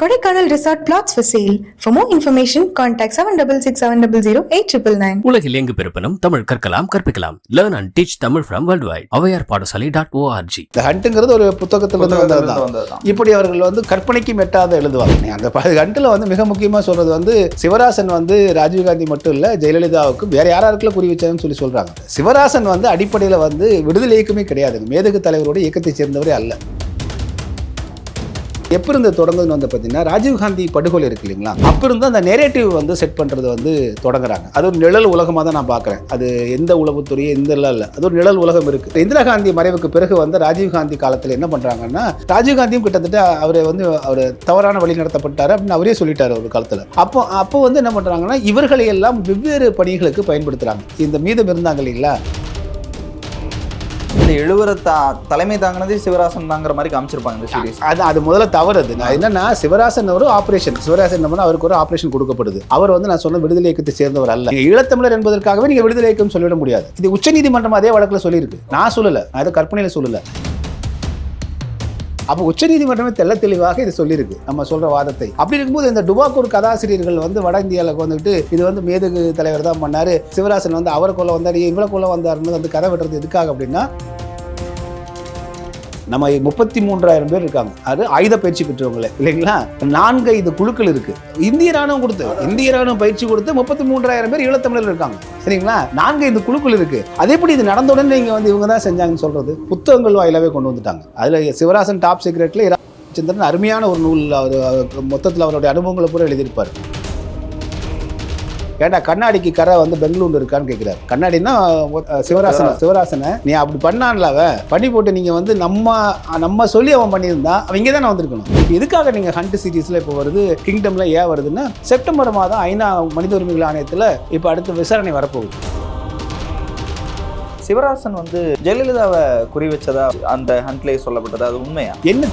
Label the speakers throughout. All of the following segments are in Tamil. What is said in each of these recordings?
Speaker 1: Kodaikanal Resort plots for sale. For more information, contact 766700
Speaker 2: உலகில் எங்கு பிறப்பினும் தமிழ் கற்கலாம் கற்பிக்கலாம். Learn and teach Tamil from world wide Avvaiyar Padasalai dot ORG
Speaker 3: இந்த ஹண்ட்டுங்கிறது ஒரு புத்தகத்துல வந்தது. இப்படி அவர்கள் வந்து கற்பனைக்கு மெட்டாத எழுதுவாங்க அந்த ஹண்ட்டில் வந்து மிக முக்கியமாக சொல்றது வந்து சிவராசன் வந்து ராஜீவ்காந்தி மட்டும் இல்லை ஜெயலலிதாவுக்கு வேற யாராருக்குள்ள குறி வச்சாங்கன்னு சொல்லி சொல்றாங்க. சிவராசன் வந்து அடிப்படையில் வந்து விடுதலை இயக்கமே கிடையாது. மேதகு தலைவரோட இயக்கத்தை சேர்ந்தவரே அல்ல. எப்போ இருந்து தொடங்குதுன்னு வந்து பார்த்தீங்கன்னா ராஜீவ்காந்தி படுகொலை இருக்கு இல்லைங்களா? அப்போ இருந்து அந்த நேரேட்டிவ் வந்து செட் பண்ணுறது வந்து தொடங்குறாங்க. அது ஒரு நிழல் உலகமாக தான் நான் பார்க்குறேன். அது எந்த உளவுத்துறையும் எந்த இல்லை. அது ஒரு நிழல் உலகம் இருக்குது இந்திரா காந்தி மறைவுக்கு பிறகு வந்து ராஜீவ்காந்தி காலத்தில் என்ன பண்ணுறாங்கன்னா ராஜீவ்காந்தியும் கிட்டத்தட்ட அவர் வந்து அவர் தவறான வழி நடத்தப்பட்டார் அப்படின்னு அவரே சொல்லிட்டார் ஒரு காலத்தில். அப்போ அப்போ வந்து என்ன பண்ணுறாங்கன்னா இவர்களை எல்லாம் வெவ்வேறு பணிகளுக்கு பயன்படுத்துகிறாங்க இந்த மீதம் இருந்தாங்க இல்லைங்களா?
Speaker 4: இந்த எழுவர தா தலைமை தாங்கினதே சிவராசன் தாங்கிற மாதிரி காமிச்சிருப்பாங்க இந்த சீரிஸ்
Speaker 3: அது அது முதல்ல தவறு அது என்னன்னா சிவராசன் ஒரு ஆபரேஷன் சிவராசன் என்ன அவருக்கு ஒரு ஆபரேஷன் கொடுக்கப்படுது. அவர் வந்து நான் சொன்ன விடுதலை இயக்கத்தை சேர்ந்தவர் அல்ல. நீங்க ஈழத்தமிழர் என்பதற்காகவே நீங்க விடுதலை இயக்கம் சொல்லிட முடியாது. இது உச்சநீதிமன்றம் அதே வழக்கில் சொல்லியிருக்கு. நான் சொல்லல. நான் இதை கற்பனையில சொல்லல. அப்போ உச்சநீதிமன்றமே தெல்ல தெளிவாக இது சொல்லியிருக்கு. நம்ம சொல்ற வாதத்தை. அப்படி இருக்கும்போது இந்த டுபாக்கூர் கதாசிரியர்கள் வந்து வட இந்தியாவில் வந்துட்டு இது வந்து மேதகு தலைவர் தான் பண்ணாரு. சிவராசன் வந்து அவருக்குள்ள வந்தார். வந்தாரு வந்தாருன்னு வந்து கதை வெட்டுறது எதுக்காக அப்படின்னா நம்ம முப்பத்தி மூன்றாயிரம் பேர் இருக்காங்க. அது ஆயுத பயிற்சி பெற்றவங்களே இல்லைங்களா? நான்கு ஐந்து குழுக்கள் இருக்கு. இந்திய ராணுவம் கொடுத்து இந்திய ராணுவம் பயிற்சி கொடுத்து முப்பத்தி மூன்றாயிரம் பேர் ஈழத்தமிழர் இருக்காங்க. சரிங்களா? நான்கு ஐந்து குழுக்கள் இருக்கு. அது எப்படி இது நடந்த உடனே நீங்க வந்து இவங்க தான் செஞ்சாங்கன்னு சொல்றது? புத்தகங்கள் வாயிலாவே கொண்டு வந்துட்டாங்க. அதுல சிவராசன் டாப் சீக்ரெட்ல சந்திரன் அருமையான ஒரு நூல் அவர் அவர் மொத்தத்தில் அவருடைய அனுபவங்களை பூரா எழுதியிருப்பார். ஏண்டா கண்ணாடிக்கு கரை வந்து பெங்களூர்ல இருக்கான்னு கேட்கிறாரு கண்ணாடினா சிவராசன சிவராசனை. நீ அப்படி பண்ணான்ல அவன். பண்ணி போட்டு நீங்க வந்து நம்ம நம்ம சொல்லி அவன் பண்ணியிருந்தா அவன் இங்கே தானே வந்திருக்கணும். இப்ப எதுக்காக நீங்க ஹண்ட் சீரீஸ்ல இப்போ வருது கிங்டம்ல ஏன் வருதுன்னா செப்டம்பர் மாதம் ஐநா மனித உரிமைகள் ஆணையத்துல இப்போ அடுத்த விசாரணை வரப்போகுது.
Speaker 4: சிவராசன் வந்து ஜெயலலிதாவை குறி வச்சதா அந்த ஹண்ட்லேயே சொல்லப்பட்டது? அது உண்மையா?
Speaker 3: என்ன?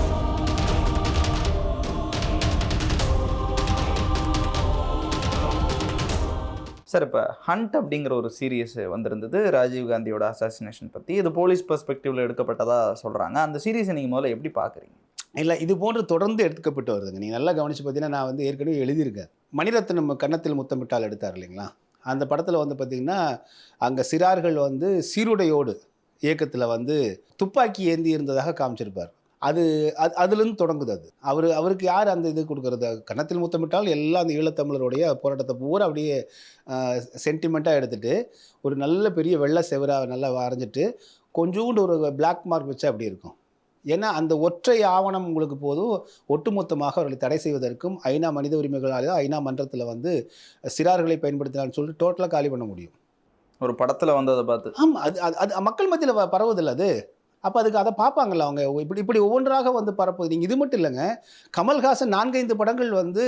Speaker 4: சார் இப்போ ஹண்ட் அப்படிங்கிற ஒரு சீரியஸ் வந்திருந்தது ராஜீவ் காந்தியோட அசாசினேஷன் பற்றி இது போலீஸ் பெர்ஸ்பெக்டிவ்ல எடுக்கப்பட்டதாக சொல்கிறாங்க அந்த சீரியஸை நீங்கள் முதல்ல எப்படி பார்க்குறீங்க
Speaker 3: இல்லை இது போன்று தொடர்ந்து எடுக்கப்பட்டு வருதுங்க. நீங்கள் நல்லா கவனித்து பார்த்தீங்கன்னா நான் வந்து ஏற்கனவே எழுதியிருக்கேன். மணிரத்னம் கன்னத்தில் முத்தமிட்டால் எடுத்தார் இல்லைங்களா? அந்த படத்தில் வந்து பார்த்தீங்கன்னா அங்கே சிறார்கள் வந்து சீருடையோடு இயக்கத்தில் வந்து துப்பாக்கி ஏந்தி இருந்ததாக காமிச்சிருப்பார். அது அது அதுலேருந்து தொடங்குது அது. அவர் அவருக்கு யார் அந்த இது கொடுக்குறது? கன்னத்தில் முத்தமிட்டால் எல்லா அந்த ஈழத்தமிழருடைய போராட்டத்தை பூரா அப்படியே சென்டிமெண்ட்டாக எடுத்துட்டு ஒரு நல்ல பெரிய வெள்ளை செவராக நல்லா வரைஞ்சிட்டு கொஞ்சோண்டு ஒரு பிளாக் மார்க் வச்சா அப்படி இருக்கும். ஏன்னா அந்த ஒற்றை ஆவணம் உங்களுக்கு போதும். ஒட்டுமொத்தமாக அவர்களை தடை செய்வதற்கும் ஐநா மனித உரிமைகள் ஆணையம், ஐநா மன்றத்தில் வந்து சிறார்களை பயன்படுத்தினான்னு சொல்லிட்டு டோட்டலாக காலி பண்ண முடியும்.
Speaker 4: ஒரு படத்துல வந்ததை பார்த்து.
Speaker 3: ஆமாம் அது அது அது மக்கள் மத்தியில் பரவுதில்ல அது. அப்போ அதுக்கு அதை பார்ப்பாங்கல்ல அவங்க. இப்படி இப்படி ஒவ்வொன்றாக வந்து பரப்புது. நீங்கள் இது மட்டும் இல்லைங்க. கமல்ஹாசன் நான்கைந்து படங்கள் வந்து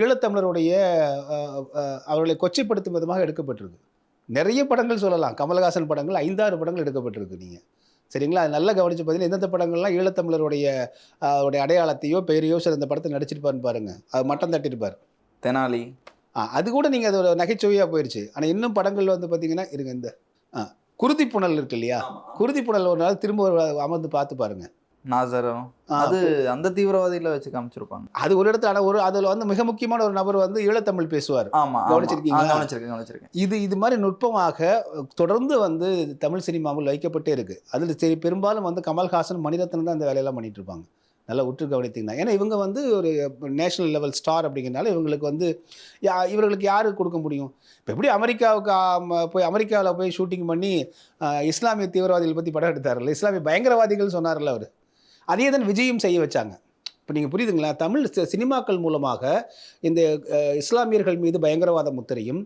Speaker 3: ஈழத்தமிழருடைய அவர்களை கொச்சைப்படுத்தும் விதமாக எடுக்கப்பட்டிருக்கு. நிறைய படங்கள் சொல்லலாம். கமல்ஹாசன் படங்கள் ஐந்தாறு படங்கள் எடுக்கப்பட்டிருக்கு நீங்கள் சரிங்களா? அது நல்லா கவனிச்சு பார்த்தீங்கன்னா எந்தெந்த படங்கள்லாம் ஈழத்தமிழருடைய அவருடைய அடையாளத்தையோ பெயரையோ சில இந்த படத்தை நடிச்சிருப்பாருன்னு பாருங்க. அது மட்டம் தட்டியிருப்பார்
Speaker 4: தெனாலி.
Speaker 3: ஆ அது கூட நீங்கள் அது ஒரு நகைச்சுவையாக போயிடுச்சு ஆனால் இன்னும் படங்கள் வந்து பார்த்தீங்கன்னா இருங்க இந்த ஆ குருதி புனல் இருக்கு இல்லையா குருதி புனல் ஒரு நாள் திரும்ப அமர்ந்து பார்த்து பாருங்க.
Speaker 4: நாசரம். அது அந்த தீவிரவாதியில வச்சு காமிச்சிருப்பாங்க.
Speaker 3: அது ஒரு இடத்துல ஆனால் ஒரு அதில் வந்து மிக முக்கியமான ஒரு நபர் வந்து ஈழத்தமிழ் பேசுவார்.
Speaker 4: ஆமா கவனிச்சிருக்கேன் கவனிச்சிருக்கேன்.
Speaker 3: இது இது மாதிரி நுட்பமாக தொடர்ந்து வந்து தமிழ் சினிமாவில் வைக்கப்பட்டே இருக்கு. அதில் சரி பெரும்பாலும் வந்து கமல்ஹாசன் மணிரத்னம் தான் அந்த வேலையெல்லாம் பண்ணிட்டு இருப்பாங்க. நல்லா உற்று கவனித்தீங்கன்னா ஏன்னா இவங்க வந்து ஒரு நேஷனல் லெவல் ஸ்டார் அப்படிங்கிறனால இவங்களுக்கு வந்து யா- இவர்களுக்கு யாருக்கு கொடுக்க முடியும்? இப்போ எப்படி அமெரிக்காவுக்கு போய் அமெரிக்காவில் போய் ஷூட்டிங் பண்ணி இஸ்லாமிய தீவிரவாதிகள் பற்றி படம் எடுத்தார்ல இஸ்லாமிய பயங்கரவாதிகள் சொன்னார்ல அவர். அதே தான் விஜயும் செய்ய வச்சாங்க. இப்போ நீங்கள் புரியுதுங்களா? தமிழ் சி- சினிமாக்கள் மூலமாக இந்த இஸ்லாமியர்கள் மீது பயங்கரவாத முத்திரையும்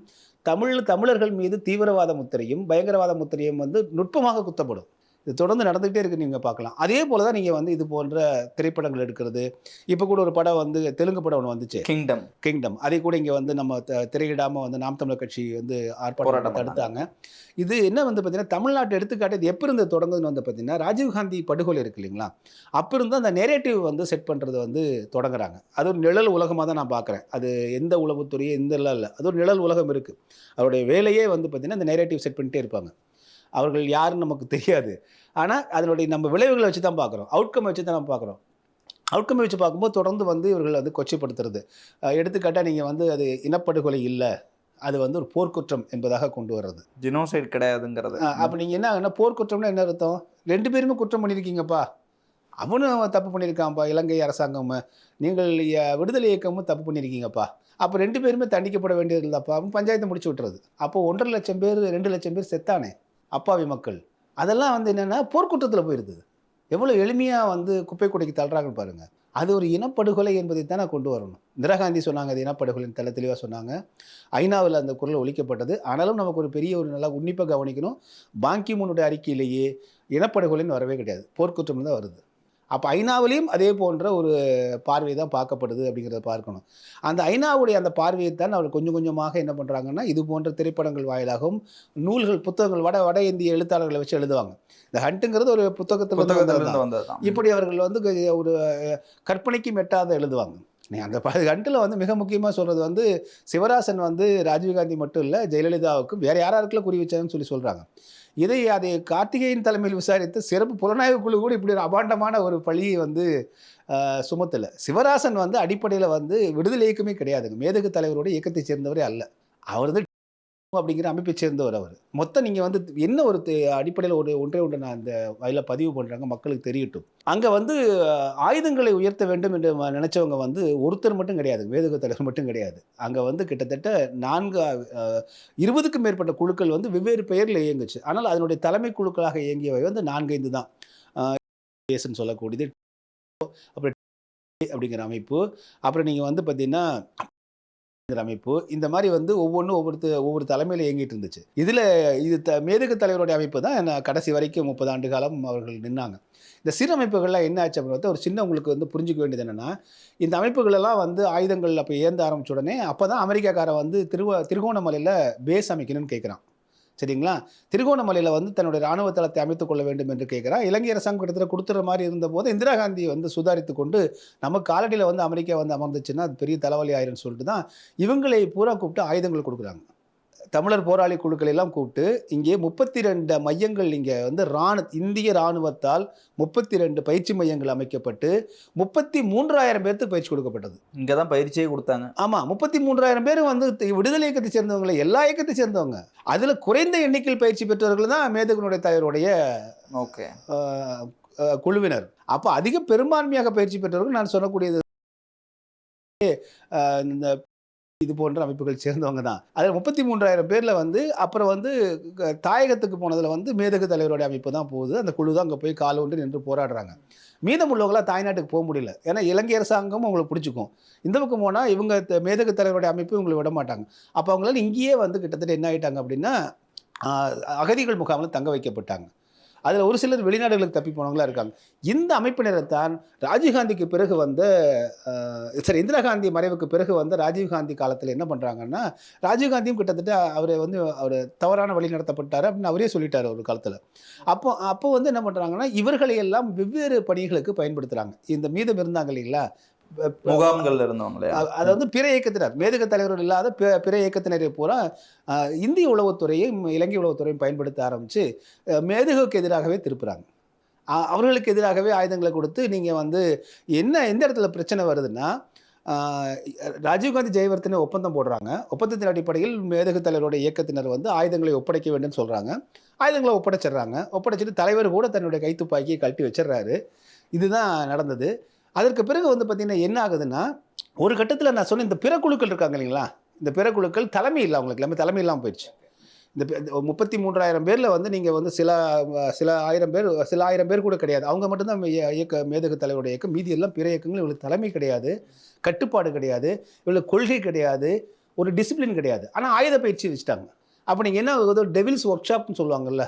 Speaker 3: தமிழ் தமிழர்கள் மீது தீவிரவாத முத்திரையும் பயங்கரவாத முத்திரையும் வந்து நுட்பமாக குத்தப்படும். இது தொடர்ந்து நடந்துகிட்டே இருக்கு நீங்கள் பார்க்கலாம். அதே போல தான் நீங்கள் வந்து இது போன்ற திரைப்படங்கள் எடுக்கிறது. இப்போ கூட ஒரு படம் வந்து தெலுங்கு படம் ஒன்று வந்துச்சு.
Speaker 4: கிங்டம்
Speaker 3: கிங்டம் அதை கூட இங்கே வந்து நம்ம த- திரையிடாமல் வந்து நாம் தமிழர் கட்சி வந்து ஆர்ப்பாட்டம் தடுத்தாங்க. இது என்ன வந்து பார்த்தீங்கன்னா தமிழ்நாட்டு எடுத்துக்காட்டு இது எப்போ இருந்து தொடங்குதுன்னு வந்து பார்த்தீங்கன்னா ராஜீவ்காந்தி படுகொலை இருக்கு இல்லைங்களா? அப்போ இருந்து அந்த நெரேட்டிவ் வந்து செட் பண்ணுறது வந்து தொடங்குறாங்க. அது ஒரு நிழல் உலகமாக தான் நான் பார்க்குறேன். அது எந்த உளவுத்துறையோ எந்த இல்லை. அது ஒரு நிழல் உலகம் இருக்குது அவருடைய வேலையே வந்து பார்த்தீங்கன்னா இந்த நெரேட்டிவ் செட் பண்ணிட்டே இருப்பாங்க. அவர்கள் யாருன்னு நமக்கு தெரியாது. ஆனால் அதனுடைய நம்ம விளைவுகளை வச்சு தான் பார்க்குறோம். அவுட்கம் வச்சு தான் நம்ம பார்க்குறோம். அவுட்கமை வச்சு பார்க்கும்போது தொடர்ந்து வந்து இவர்கள் வந்து கொச்சைப்படுத்துறது. அஹ் எடுத்துக்காட்டாக நீங்கள் வந்து அது இனப்படுகொலை இல்லை. அது வந்து ஒரு போர்க்குற்றம் என்பதாக கொண்டு வர்றது.
Speaker 4: ஜினோசைட் கிடையாதுங்கிறது.
Speaker 3: அப்போ நீங்கள் என்ன ஆகுனா போர்க்குற்றம்னா என்ன அர்த்தம்? ரெண்டு பேருமே குற்றம் பண்ணியிருக்கீங்கப்பா. அவனும் தப்பு பண்ணியிருக்கான்ப்பா இலங்கை அரசாங்கம். நீங்கள் விடுதலை இயக்கமும் தப்பு பண்ணியிருக்கீங்கப்பா. அப்போ ரெண்டு பேருமே தண்டிக்கப்பட வேண்டியது இல்லைப்பா. அவன் பஞ்சாயத்தை முடிச்சு விட்டுறது. அப்போ ஒன்றரை லட்சம் பேர் ரெண்டு லட்சம் பேர் செத்தானே? அப்பாவி மக்கள். அதெல்லாம் வந்து என்னென்னா போர்க்குற்றத்தில் போயிருந்தது. எவ்வளோ எளிமையாக வந்து குப்பை குடைக்கு தள்ளுறாங்கன்னு பாருங்கள் அது ஒரு இனப்படுகொலை என்பதை தான் நான் கொண்டு வரணும். இந்திரா காந்தி சொன்னாங்க அது இனப்படுகொலைன்னு தெள்ள தெளிவாக சொன்னாங்க. ஐநாவில் அந்த குரல் ஒழிக்கப்பட்டது ஆனாலும் நமக்கு ஒரு பெரிய ஒரு நல்லா உன்னிப்பாக கவனிக்கணும். பாங்கி முன்னுடைய அறிக்கையிலேயே இனப்படுகொலைன்னு வரவே கிடையாது. போர்க்குற்றம் தான் வருது. அப்போ ஐநாவிலையும் அதே போன்ற ஒரு பார்வை தான் பார்க்கப்படுது அப்படிங்கிறத பார்க்கணும். அந்த ஐநாவுடைய அந்த பார்வையை தான் அவர் கொஞ்சம் கொஞ்சமாக என்ன பண்ணுறாங்கன்னா இது போன்ற திரைப்படங்கள் வாயிலாகவும் நூல்கள் புத்தகங்கள் வட வட இந்திய எழுத்தாளர்களை வச்சு எழுதுவாங்க. இந்த ஹண்ட்டுங்கிறது ஒரு புத்தகத்தில் இப்படி அவர்கள் வந்து ஒரு அஹ், கற்பனைக்கு மெட்டாத எழுதுவாங்க. நீ அந்த ப கண்டில் வந்து மிக முக்கியமாக சொல்கிறது வந்து சிவராசன் வந்து ராஜீவ்காந்தி மட்டும் இல்லை ஜெயலலிதாவுக்கும் வேறு யாராருக்குள்ள குறி வச்சாங்கன்னு சொல்லி சொல்கிறாங்க இதை அதை கார்த்திகேயன் தலைமையில் விசாரித்து சிறப்பு புலனாய்வு குழு கூட இப்படி ஒரு அபாண்டமான ஒரு பழியை வந்து சுமத்தலை சுமத்தல. சிவராசன் வந்து அடிப்படையில் வந்து விடுதலை இயக்கமே கிடையாதுங்க. மேதகு தலைவரோட இயக்கத்தை சேர்ந்தவரே அல்ல. அவர் வந்து அப்படிங்கிற அமைப்பை சேர்ந்தவர் அவர். மொத்தம் நீங்கள் வந்து என்ன ஒரு அடிப்படையில் ஒரு ஒன்றே ஒன்று நான் அந்த வயலில் பதிவு பண்ணுறாங்க மக்களுக்கு தெரியட்டும். அங்கே வந்து ஆயுதங்களை உயர்த்த வேண்டும் என்று நினச்சவங்க வந்து ஒருத்தர் மட்டும் கிடையாது வேதக தலைவர் மட்டும் கிடையாது. அங்கே வந்து கிட்டத்தட்ட நான்கு இருபதுக்கும் மேற்பட்ட குழுக்கள் வந்து வெவ்வேறு பெயரில் இயங்குச்சு. ஆனால் அதனுடைய தலைமை குழுக்களாக இயங்கியவை வந்து நான்கைந்து தான். சொல்லக்கூடியது அப்புறம் அப்படிங்கிற அமைப்பு. அப்புறம் நீங்கள் வந்து பார்த்தீங்கன்னா அமைப்பு இந்த மாதிரி வந்து ஒவ்வொன்றும் ஒவ்வொரு ஒவ்வொரு தலைமையில் இயங்கிட்டு இருந்துச்சு. இதில் இது த மேதகு தலைவருடைய அமைப்பு தான் நான் கடைசி வரைக்கும் முப்பது ஆண்டு காலம் அவர்கள் நின்னாங்க. இந்த சீரமைப்புகள்லாம் என்ன ஆச்சு அப்படின்னு பார்த்தா ஒரு சின்ன உங்களுக்கு வந்து புரிஞ்சுக்க வேண்டியது என்னென்னா இந்த அமைப்புகளெல்லாம் வந்து ஆயுதங்கள் அப்போ ஏந்த ஆரம்பிச்ச உடனே அப்போ தான் அமெரிக்காக்காரன் வந்து திருவ திருகோணமலையில் பேஸ் அமைக்கணும்னு கேட்குறான் சரிங்களா? திருகோணமலையில் வந்து தன்னுடைய ராணுவ தளத்தை அமைத்துக் கொள்ள வேண்டும் என்று கேட்குறான் இலங்கை அரசாங்கம் கிட்டத்தட்ட கொடுத்துற மாதிரி இருந்தபோது இந்திரா காந்தி வந்து சுதாரித்து கொண்டு நம்ம காலடியில் வந்து அமெரிக்கா வந்து அமர்ந்துச்சுன்னா அது பெரிய தலைவலி ஆயிரும்னு சொல்லிட்டு தான் இவங்களை பூரா கூப்பிட்டு ஆயுதங்கள் கொடுக்குறாங்க. தமிழர் போராளி குழுக்கள் எல்லாம் கூப்பிட்டு இங்கே முப்பத்தி ரெண்டு மையங்கள் இங்கே வந்து ராணு இந்திய இராணுவத்தால் முப்பத்தி ரெண்டு பயிற்சி மையங்கள் அமைக்கப்பட்டு முப்பத்தி மூன்றாயிரம் பேர்த்துக்கு பயிற்சி கொடுக்கப்பட்டது.
Speaker 4: இங்கே தான் பயிற்சியே கொடுத்தாங்க.
Speaker 3: ஆமாம் முப்பத்தி மூன்றாயிரம் பேர் வந்து விடுதலை இயக்கத்தை சேர்ந்தவங்க எல்லா இயக்கத்தை சேர்ந்தவங்க. அதில் குறைந்த எண்ணிக்கையில் பயிற்சி பெற்றவர்கள் தான் மேதகனுடைய தலைவருடைய
Speaker 4: ஓகே.
Speaker 3: குழுவினர். அப்போ அதிக பெரும்பான்மையாக பயிற்சி பெற்றவர்கள் நான் சொல்லக்கூடியது இந்த இது போன்ற அமைப்புகள் சேர்ந்தவங்க தான். அதில் முப்பத்தி மூன்றாயிரம் பேரில் வந்து அப்புறம் வந்து க- தாயகத்துக்கு போனதில் வந்து மேதகு தலைவருடைய அமைப்பு தான் போகுது. அந்த குழு தான் அங்கே போய் கால் ஒன்று நின்று போராடுறாங்க. மீதம் உள்ளவங்களாம் தாய்நாட்டுக்கு போக முடியல. ஏன்னா இலங்கை அரசாங்கமும் அவங்களை பிடிச்சிக்கும். இந்த பக்கம் போனால் இவங்க மேதகு தலைவருடைய அமைப்பு இவங்களை விட மாட்டாங்க. அப்போ அவங்களால இங்கேயே வந்து கிட்டத்தட்ட என்ன ஆயிட்டாங்க அப்படின்னா அகதிகள் முகாமில் தங்க வைக்கப்பட்டாங்க. அதில் ஒரு சிலர் வெளிநாடுகளுக்கு தப்பி போனவங்களாம் இருக்காங்க. இந்த அமைப்பினரைத்தான் ராஜீவ்காந்திக்கு பிறகு வந்து சரி இந்திரா காந்தி மறைவுக்கு பிறகு வந்து ராஜீவ்காந்தி காலத்தில் என்ன பண்ணுறாங்கன்னா ராஜீவ்காந்தியும் கிட்டத்தட்ட அவரை வந்து அவர் தவறான வழி நடத்தப்பட்டார் அப்படின்னு அவரே சொல்லிட்டார் ஒரு காலத்தில். அப்போ அப்போ வந்து என்ன பண்ணுறாங்கன்னா இவர்களையெல்லாம் வெவ்வேறு பணிகளுக்கு பயன்படுத்துகிறாங்க இந்த மீதம் இருந்தாங்க இல்லைங்களா?
Speaker 4: முகாம்கள்ல இருந்தவங்களே.
Speaker 3: அ- அது வந்து பிற இயக்கத்தினர் மேதக தலைவர்கள் இல்லாத பிற இயக்கத்தினரை பூரா இந்திய உளவுத்துறையும் இலங்கை உளவுத்துறையும் பயன்படுத்த ஆரம்பித்து மேதகுக்கு எதிராகவே திருப்புறாங்க. அவர்களுக்கு எதிராகவே ஆயுதங்களை கொடுத்து நீங்கள் வந்து என்ன எந்த இடத்துல பிரச்சனை வருதுன்னா ராஜீவ்காந்தி ஜெயவர்த்தனை ஒப்பந்தம் போடுறாங்க. ஒப்பந்தத்தின் அடிப்படையில் மேதகு தலைவருடைய இயக்கத்தினர் வந்து ஆயுதங்களை ஒப்படைக்க வேண்டும்னு சொல்கிறாங்க ஆயுதங்களை ஒப்படைச்சிடுறாங்க. ஒப்படைச்சிட்டு தலைவர் கூட தன்னுடைய கைத்துப்பாக்கியை கழட்டி வச்சிடுறாரு. இதுதான் நடந்தது. அதற்கு பிறகு வந்து பார்த்திங்கன்னா என்ன ஆகுதுன்னா ஒரு கட்டத்தில் நான் சொன்ன இந்த பிற குழுக்கள் இருக்காங்க இல்லைங்களா? இந்த பிற குழுக்கள் தலைமை இல்லை அவங்களுக்கு. எல்லாமே தலைமை இல்லாமல் போயிடுச்சு. இந்த முப்பத்தி மூன்றாயிரம் பேரில் வந்து நீங்கள் வந்து சில சில ஆயிரம் பேர் சில ஆயிரம் பேர் கூட கிடையாது. அவங்க மட்டும்தான் இயக்க மேதகு தலைவருடைய இயக்கம். மீதி எல்லாம் பிற இயக்கங்கள். இவங்களுக்கு தலைமை கிடையாது. கட்டுப்பாடு கிடையாது. இவங்களுக்கு கொள்கை கிடையாது. ஒரு டிசிப்ளின் கிடையாது. ஆனால் ஆயுத பயிற்சி வச்சுட்டாங்க. அப்போ நீங்கள் என்ன டெவில்ஸ் ஒர்க் ஷாப்னு சொல்லுவாங்கல்ல.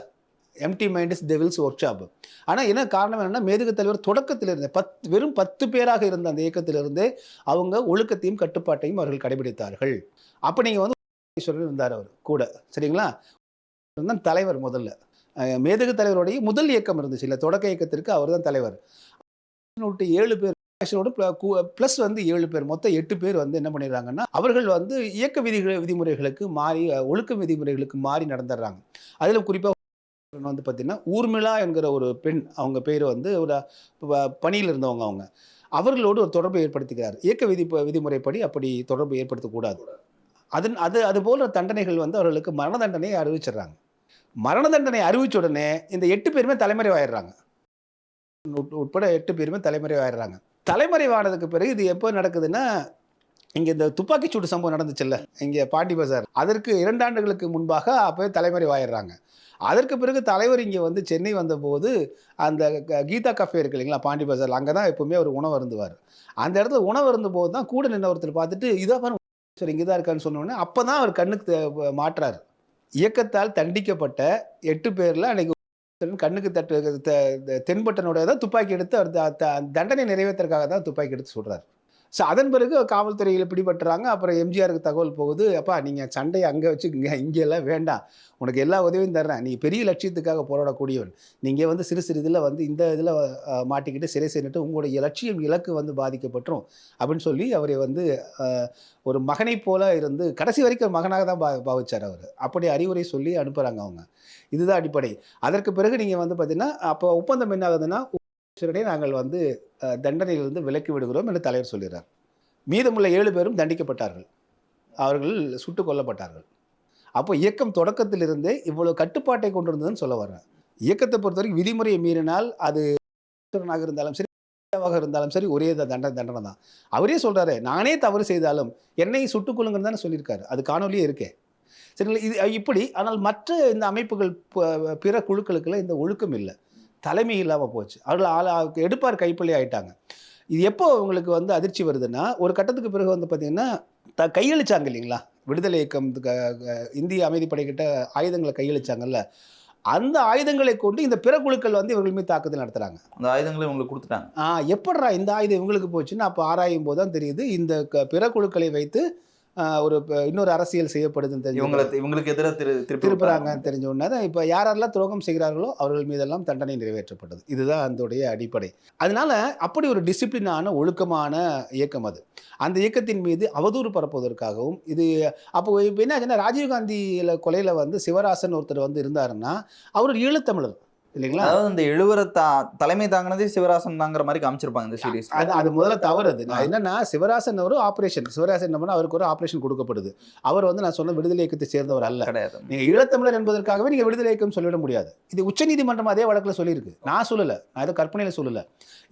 Speaker 3: Empty mind is devil's work shop ஆனால் என்ன காரணம் என்னென்னா மேதகு தலைவர் தொடக்கத்தில் இருந்தே பத்து வெறும் பத்து பேராக இருந்த அந்த இயக்கத்திலிருந்தே அவங்க ஒழுக்கத்தையும் கட்டுப்பாட்டையும் அவர்கள் கடைபிடித்தார்கள். அப்போ நீங்கள் வந்து ஈஸ்வரன் இருந்தார் அவர் கூட சரிங்களா? தான் தலைவர் முதல்ல. மேதகு தலைவருடைய முதல் இயக்கம் இருந்துச்சு. இல்லை தொடக்க இயக்கத்திற்கு அவர் தான் தலைவர். நூற்றி ஏழு பேர் ப்ளஸ் வந்து ஏழு பேர் மொத்தம் எட்டு பேர் வந்து என்ன பண்ணிடுறாங்கன்னா அவர்கள் வந்து இயக்க விதிகள் விதிமுறைகளுக்கு மாறி ஒழுக்க விதிமுறைகளுக்கு மாறி நடந்துடுறாங்க. அதில் குறிப்பாக வந்து பார்த்தீங்கன்னா ஊர்மிளா என்கிற ஒரு பெண் அவங்க பேர் வந்து ஒரு ப- பணியில் இருந்தவங்க அவங்க. அவர்களோடு ஒரு தொடர்பை ஏற்படுத்துகிறார் இயக்க விதி விதிமுறைப்படி அப்படி தொடர்பு ஏற்படுத்தக்கூடாது. அதன் அது அது போன்ற தண்டனைகள் வந்து அவர்களுக்கு மரண தண்டனையை அறிவிச்சிடுறாங்க. மரண தண்டனை அறிவிச்ச உடனே இந்த எட்டு பேருமே தலைமறைவாயிடுறாங்க. உட்பட எட்டு பேருமே தலைமறைவாயிடுறாங்க. தலைமறைவானதுக்கு பிறகு இது எப்போ நடக்குதுன்னா இங்கே இந்த துப்பாக்கிச்சூடு சம்பவம் நடந்துச்சுல்ல? இங்கே பாட்டி பஜார். அதற்கு இரண்டு ஆண்டுகளுக்கு முன்பாக அப்போ தலைமறைவாயிடுறாங்க அதற்கு பிறகு தலைவர் இங்கே வந்து சென்னை வந்தபோது அந்த க- கீதா கஃபே இருக்கு இல்லைங்களா பாண்டி பஜார் அங்கே தான் எப்பவுமே அவர் உணவு அருந்துவார். அந்த இடத்துல உணவு அருந்தும் போது தான் கூட நின்ற ஒருத்தர் பார்த்துட்டு இதாக பாருங்க சரி இங்கே தான் இருக்கான்னு சொன்னோடனே அப்போ தான் அவர் கண்ணுக்கு மாற்றார். இயக்கத்தால் தண்டிக்கப்பட்ட எட்டு பேரில் அன்னைக்கு கண்ணுக்கு தட்டு த- தென்பட்டனுடைய தான் துப்பாக்கி எடுத்து அவர் தண்டனை நிறைவேற்றுறதுக்காக தான் துப்பாக்கி எடுத்து சொல்கிறார் ஸோ அதன் பிறகு காவல்துறையில் பிடிபட்டுறாங்க. அப்புறம் எம்ஜிஆருக்கு தகவல் போகுது. அப்பா நீங்கள் சண்டையை அங்கே வச்சுக்கோங்க. இங்கெல்லாம் வேண்டாம். உனக்கு எல்லா உதவியும் தர்றேன். நீ பெரிய லட்சியத்துக்காக போராடக்கூடியவன். நீங்கள் வந்து சிறு சிறு இதில் வந்து இந்த இதில் மாட்டிக்கிட்டு சிறை செய்துட்டு உங்களுடைய லட்சியம் இலக்கு வந்து பாதிக்கப்பட்டுரும். அப்படின்னு சொல்லி அவரை வந்து ஒரு மகனைப் போல இருந்து கடைசி வரைக்கும் மகனாக தான் பா பாவிச்சார் அவர். அப்படி அறிவுரை சொல்லி அனுப்புகிறாங்க அவங்க. இதுதான் அடிப்படை. அதற்கு பிறகு நீங்கள் வந்து பார்த்தீங்கன்னா அப்போ ஒப்பந்தம் என்ன ஆகுதுன்னா உடனே நாங்கள் வந்து தண்டனையிலிருந்து விலக்கி விடுகிறோம் என்று தலைவர் சொல்கிறார். மீதமுள்ள ஏழு பேரும் தண்டிக்கப்பட்டார்கள். அவர்கள் சுட்டு கொல்லப்பட்டார்கள். அப்போ இயக்கம் தொடக்கத்திலிருந்தே இவ்வளவு கட்டுப்பாட்டை கொண்டு இருந்ததுன்னு சொல்ல வர்றேன். இயக்கத்தை பொறுத்தவரைக்கும் விதிமுறையை மீறினால் அது இருந்தாலும் சரி இருந்தாலும் சரி ஒரே தண்டனை தண்டனை தான். அவரே சொல்கிறாரு நானே தவறு செய்தாலும் என்னை சுட்டுக்கொள்ளுங்கன்னு தானே சொல்லியிருக்காரு. அது காணொலியே இருக்கே. சரிங்களா? இது இப்படி ஆனால் மற்ற இந்த அமைப்புகள் ப- பிற குழுக்களுக்குள்ள இந்த ஒழுக்கம் இல்லை. தலைமை இல்லாமல் போச்சு. அவர்கள் ஆள எடுப்பார் கைப்பள்ளி ஆயிட்டாங்க. இது எப்போ உங்களுக்கு வந்து அதிர்ச்சி வருதுன்னா ஒரு கட்டத்துக்கு பிறகு வந்து பார்த்தீங்கன்னா த கையளிச்சாங்க இல்லைங்களா? விடுதலை இயக்கம் இந்திய அமைதிப்படைக்கிட்ட ஆயுதங்களை கையளிச்சாங்கல்ல. அந்த ஆயுதங்களை கொண்டு இந்த பிற குழுக்கள் வந்து இவர்கள் மீது தாக்குதல் நடத்துறாங்க.
Speaker 4: அந்த ஆயுதங்களை உங்களுக்கு கொடுத்துட்டாங்க.
Speaker 3: ஆ எப்படிடா இந்த ஆயுதம் இவங்களுக்கு போச்சுன்னு அப்போ ஆராயும் போது தான் தெரியுது. இந்த க- பிற குழுக்களை வைத்து ஒரு இன்னொரு அரசியல் செய்யப்படுதுன்னு தெரிஞ்சு
Speaker 4: இவங்களை இவங்களுக்கு எதிராக திரு
Speaker 3: தெரிஞ்ச உடனே தான் இப்போ யாரெல்லாம் துரோகம் செய்கிறார்களோ அவர்கள் மீதெல்லாம் தண்டனை நிறைவேற்றப்பட்டது. இதுதான் அதோடைய அடிப்படை. அதனால அப்படி ஒரு டிசிப்ளினான ஒழுக்கமான இயக்கம் அது. அந்த இயக்கத்தின் மீது அவதூறு பரப்புவதற்காகவும் இது அப்போ இப்போ என்ன ஆச்சுன்னா ராஜீவ்காந்தியில் கொலையில் வந்து சிவராசன் ஒருத்தர் வந்து இருந்தாருன்னா அவர் ஈழத்தமிழர். இல்லைங்களா?
Speaker 4: அதாவது இந்த எழுவரை தா தலைமை தாங்கினதே சிவராசன் தாங்கிற மாதிரி காமிச்சிருப்பாங்க இந்த சீரிஸ்
Speaker 3: அது அது முதல்ல தவறு அது என்னன்னா சிவராசன் ஒரு ஆபரேஷன் சிவராசன் என்ன பண்ணா, அவருக்கு ஒரு ஆபரேஷன் கொடுக்கப்படுது. அவர் வந்து நான் சொன்ன விடுதலை இயக்கத்தை சேர்ந்தவர் அல்ல.
Speaker 4: கிடையாது.
Speaker 3: நீங்க ஈழத்தமிழர் என்பதற்காகவே நீங்க விடுதலை இயக்கம் சொல்லிட முடியாது. இது உச்சநீதிமன்றம் அதே வழக்குல சொல்லியிருக்கு. நான் சொல்லல. நான் ஏதோ கற்பனையில சொல்லல.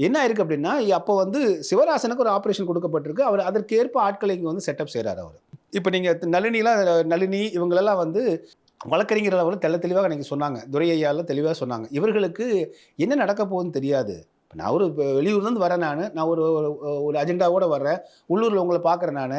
Speaker 3: என்ன இருக்கு அப்படின்னா அப்போ வந்து சிவராசனுக்கு ஒரு ஆபரேஷன் கொடுக்கப்பட்டிருக்கு. அவர் அதற்கு ஏற்ப ஆட்களை இங்க வந்து செட்டப் செய்றாரு அவர். இப்போ நீங்க நளினிலாம் நளினி இவங்களெல்லாம் வந்து வழக்கறிஞர் அளவில் தெல்ல தெளிவாக அன்றைக்கி சொன்னாங்க. துரை தெளிவாக சொன்னாங்க. இவர்களுக்கு என்ன நடக்க போகுதுன்னு தெரியாது. இப்போ நான் ஒரு வெளியூர்லேருந்து வரேன் நான். நான் ஒரு ஒரு- ஒரு வர்றேன். உள்ளூரில் உங்களை பார்க்குறேன் நான்.